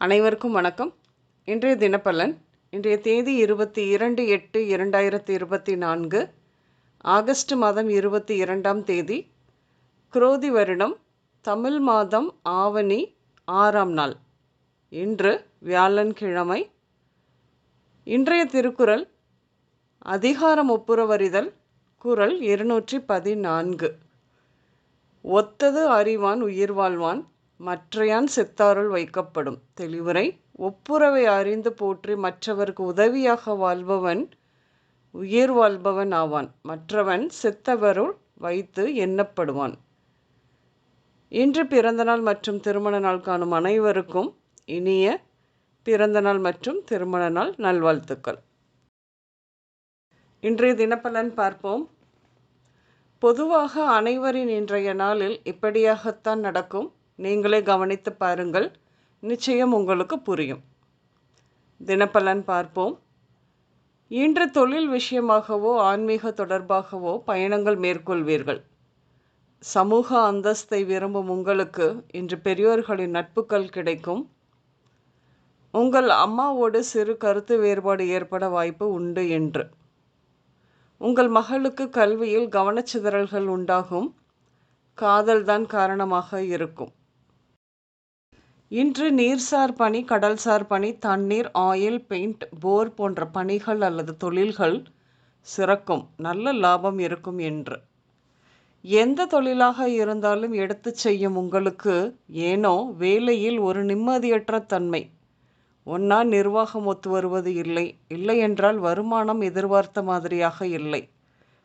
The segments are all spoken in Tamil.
அனைவருக்கும் வணக்கம். இன்றைய தினப்பலன் இன்றைய தேதி இருபத்தி இரண்டு எட்டு இரண்டாயிரத்தி இருபத்தி நான்கு ஆகஸ்ட் மாதம் இருபத்தி இரண்டாம் தேதி குரோதி வருடம் தமிழ் மாதம் ஆவணி ஆறாம் நாள். இன்று வியாழன்கிழமை இன்றைய திருக்குறள் அதிகாரம் ஒப்புரவறிதல் குரல் இருநூற்றி பதினான்கு. ஒத்தது அறிவான் உயிர் வாழ்வான் மற்றையான் செத்தாருள் வைக்கப்படும். தெளிவுரை ஒப்புரவை அறிந்து போற்றி மற்றவர்க்கு உதவியாக வாழ்பவன் உயிர் வாழ்பவன் ஆவான். மற்றவன் செத்தவருள் வைத்து எண்ணப்படுவான். இன்று பிறந்தநாள் மற்றும் திருமண நாள் காணும் அனைவருக்கும் இனிய பிறந்தநாள் மற்றும் திருமண நாள் நல்வாழ்த்துக்கள். இன்றைய தினப்பலன் பார்ப்போம். பொதுவாக அனைவரின் இன்றைய நாளில் இப்படியாகத்தான் நடக்கும். நீங்களே கவனித்து பாருங்கள். நிச்சயம் உங்களுக்கு புரியும். தினப்பலன் பார்ப்போம். இன்று தொழில் விஷயமாகவோ ஆன்மீக தொடர்பாகவோ பயணங்கள் மேற்கொள்வீர்கள். சமூக அந்தஸ்தை விரும்பும் உங்களுக்கு இன்று பெரியோர்களின் நட்புகள் கிடைக்கும். உங்கள் அம்மாவோடு சிறு கருத்து வேறுபாடு ஏற்பட வாய்ப்பு உண்டு என்று. உங்கள் மகளுக்கு கல்வியில் கவனச்சிதறல்கள் உண்டாகும். காதல்தான் காரணமாக இருக்கும். இன்று நீர்சார் பணி கடல்சார் பணி தண்ணீர் ஆயில் பெயிண்ட் போர் போன்ற பணிகள் அல்லது தொழில்கள் சிறக்கும். நல்ல லாபம் இருக்கும் என்று. எந்த தொழிலாக இருந்தாலும் எடுத்து செய்யும் உங்களுக்கு ஏனோ வேலையில் ஒரு நிம்மதியற்ற தன்மை. ஒன்னா நிர்வாகம் ஒத்து வருவது இல்லை. இல்லை என்றால் வருமானம் எதிர்பார்த்த மாதிரியாக இல்லை.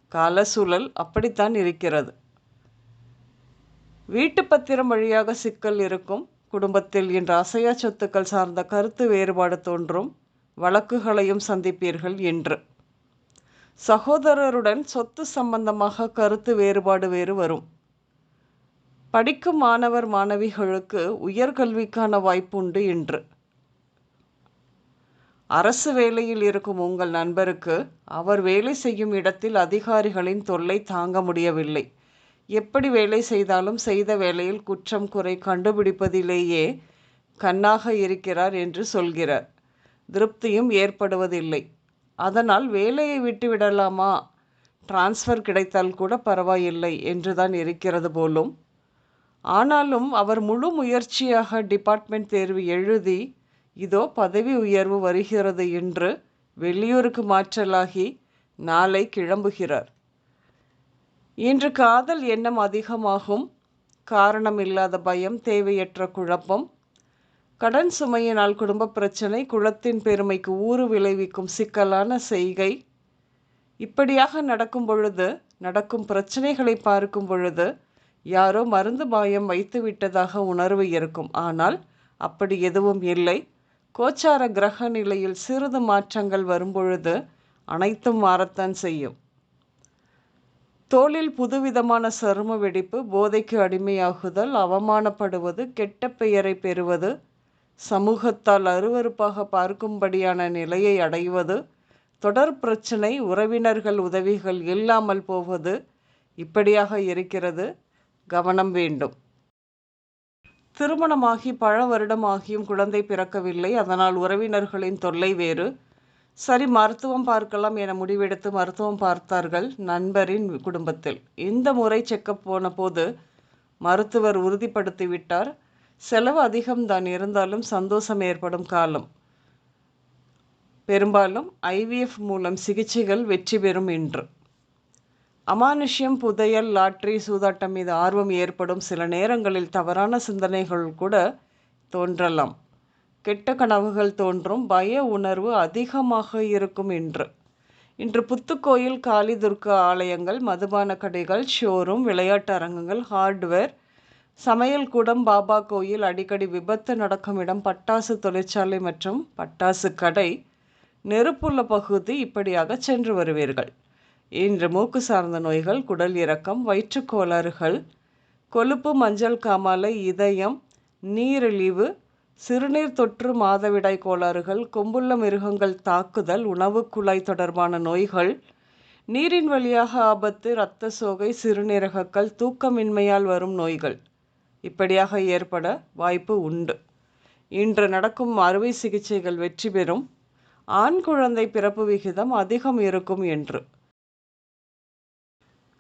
கால சூழல் அப்படித்தான் இருக்கிறது. வீட்டு பத்திரம் வழியாக சிக்கல் இருக்கும். குடும்பத்தில் இன்று அசையா சொத்துக்கள் சார்ந்த கருத்து வேறுபாடு தோன்றும். வழக்குகளையும் சந்திப்பீர்கள் என்று சகோதரருடன் சொத்து சம்பந்தமாக கருத்து வேறுபாடு வேறு வரும். படிக்கும் மாணவர் மாணவிகளுக்கு உயர்கல்விக்கான வாய்ப்பு உண்டு என்று அரசு வேலையில் இருக்கும் உங்கள் நண்பருக்கு அவர் வேலை செய்யும் இடத்தில் அதிகாரிகளின் தொல்லை தாங்க முடியவில்லை. எப்படி வேலை செய்தாலும் செய்த வேலையில் குற்றம் குறை கண்டுபிடிப்பதிலேயே கண்ணாக இருக்கிறார் என்று சொல்கிறார். திருப்தியும் ஏற்படுவதில்லை. அதனால் வேலையை விட்டு விடலாமா? டிரான்ஸ்ஃபர் கிடைத்தால் கூட பரவாயில்லை என்றுதான் இருக்கிறது போலும். ஆனாலும் அவர் முழு முயற்சியாக டிபார்ட்மெண்ட் தேர்வு எழுதி இதோ பதவி உயர்வு வருகிறது என்று வெளியூருக்கு மாற்றலாகி நாளை கிளம்புகிறார். இன்று காதல் எண்ணம் அதிகமாகும். காரணம் இல்லாத பயம் தேவையற்ற குழப்பம். கடன் சுமையினால் குடும்ப பிரச்சனை குளத்தின் பெருமைக்கு ஊறு விளைவிக்கும் சிக்கலான செய்கை. இப்படியாக நடக்கும் பொழுது நடக்கும் பிரச்சனைகளை பார்க்கும் பொழுது யாரோ மருந்து பாயம் வைத்து விட்டதாக உணர்வு இருக்கும். ஆனால் அப்படி எதுவும் இல்லை. கோச்சார கிரக நிலையில் சிறிது மாற்றங்கள் வரும்பொழுது அனைத்தும் மாறத்தான் செய்யும். தோளில் புதுவிதமான சரும வெடிப்பு போதைக்கு அடிமையாகுதல் அவமானப்படுவது கெட்ட பெயரை பெறுவது சமூகத்தால் அருவறுப்பாக பார்க்கும்படியான நிலையை அடைவது தொடர் பிரச்சனை உறவினர்கள் உதவிகள் இல்லாமல் போவது இப்படியாக இருக்கிறது. கவனம் வேண்டும். திருமணமாகி பல வருடமாகியும் குழந்தை பிறக்கவில்லை. அதனால் உறவினர்களின் தொல்லை வேறு. சரி மருத்துவம் பார்க்கலாம் என முடிவெடுத்து மருத்துவம் பார்த்தார்கள் நண்பரின் குடும்பத்தில். இந்த முறை செக்கப் போன போது மருத்துவர் உறுதிப்படுத்தி விட்டார். செலவு அதிகம்தான் இருந்தாலும் சந்தோஷம் ஏற்படும் காலம். பெரும்பாலும் ஐவிஎஃப் மூலம் சிகிச்சைகள் வெற்றி பெறும் என்று அமானுஷ்யம் புதையல் லாட்ரி சூதாட்டம் மீது ஆர்வம் ஏற்படும் சில நேரங்களில் தவறான சிந்தனைகள் கூட தோன்றலாம். கெட்ட கனவுகள் தோன்றும் பய உணர்வு அதிகமாக இருக்கும் என்று இன்று புத்துக்கோயில் காளி துர்கா ஆலயங்கள் மதுபான கடைகள் ஷோரூம் விளையாட்டு அரங்கங்கள் ஹார்ட்வேர் சமையல் கூடம் பாபா கோயில் அடிக்கடி விபத்து நடக்கும் இடம் பட்டாசு தொழிற்சாலை மற்றும் பட்டாசு கடை நெருப்புள்ள பகுதி இப்படியாக சென்று வருவீர்கள். இன்று மூக்கு சார்ந்த நோய்கள் குடல் இறக்கம் வயிற்றுக்கோளாறுகள் கொழுப்பு மஞ்சள் காமாலை இதயம் நீரிழிவு சிறுநீர் தொற்று மாதவிடாய் கோளாறுகள் கொம்புள்ள மிருகங்கள் தாக்குதல் உணவுக்குழாய் தொடர்பான நோய்கள் நீரின் வழியாக ஆபத்து இரத்த சோகை சிறுநீரகங்கள் தூக்கமின்மையால் வரும் நோய்கள். இப்படியாக ஏற்பட வாய்ப்பு உண்டு. இன்று நடக்கும் அறுவை சிகிச்சைகள் வெற்றி பெறும். ஆண் குழந்தை பிறப்பு விகிதம் அதிகம் இருக்கும் என்று.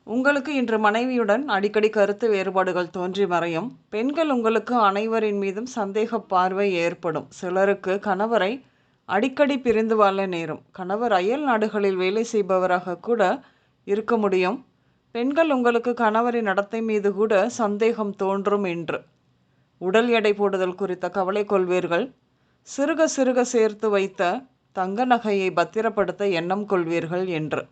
உங்களுக்கு இன்று மனைவியுடன் அடிக்கடி கருத்து வேறுபாடுகள் தோன்றி மறையும். பெண்கள் உங்களுக்கு அனைவரின் மீதும் சந்தேக பார்வை ஏற்படும். சிலருக்கு கணவரை அடிக்கடி பிரிந்து வாழ நேரும். கணவர் அயல் நாடுகளில் வேலை செய்பவராக கூட இருக்க முடியும். பெண்கள் உங்களுக்கு கணவரின் நடத்தை மீது கூட சந்தேகம் தோன்றும் என்று உடல் எடை போடுதல் குறித்த கவலை கொள்வீர்கள். சிறுக சிறுக சேர்த்து வைத்த தங்க நகையை பத்திரப்படுத்த எண்ணம் கொள்வீர்கள் என்று.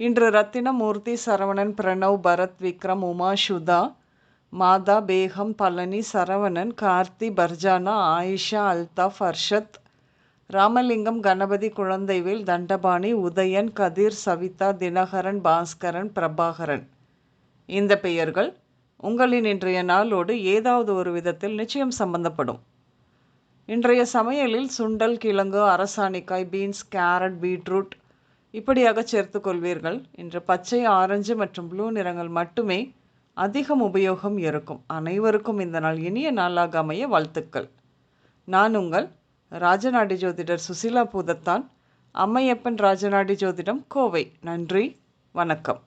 இன்று ரத்தினமூர்த்தி சரவணன் பிரணவ் பரத் விக்ரம் உமா சுதா மாதா பேகம் பழனி சரவணன் கார்த்தி பர்ஜானா ஆயிஷா அல்தாஃப் ஹர்ஷத் ராமலிங்கம் கணபதி குழந்தைவேல் தண்டபாணி உதயன் கதிர் சவிதா தினகரன் பாஸ்கரன் பிரபாகரன். இந்த பெயர்கள் உங்களின் இன்றைய நாளோடு ஏதாவது ஒரு விதத்தில் நிச்சயம் சம்பந்தப்படும். இன்றைய சமையலில் சுண்டல் கிழங்கு அரசாணிக்காய் பீன்ஸ் கேரட் பீட்ரூட் இப்படியாக சேர்த்து கொள்வீர்கள். இன்று பச்சை ஆரஞ்சு மற்றும் ப்ளூ நிறங்கள் மட்டுமே அதிகம் உபயோகம் இருக்கும். அனைவருக்கும் இந்த நாள் இனிய நாளாக அமைய வாழ்த்துக்கள். நான் உங்கள் ராஜநாடி ஜோதிடர் சுசிலா பூதத்தான். அம்மையப்பன் ராஜநாடி ஜோதிடம் கோவை. நன்றி. வணக்கம்.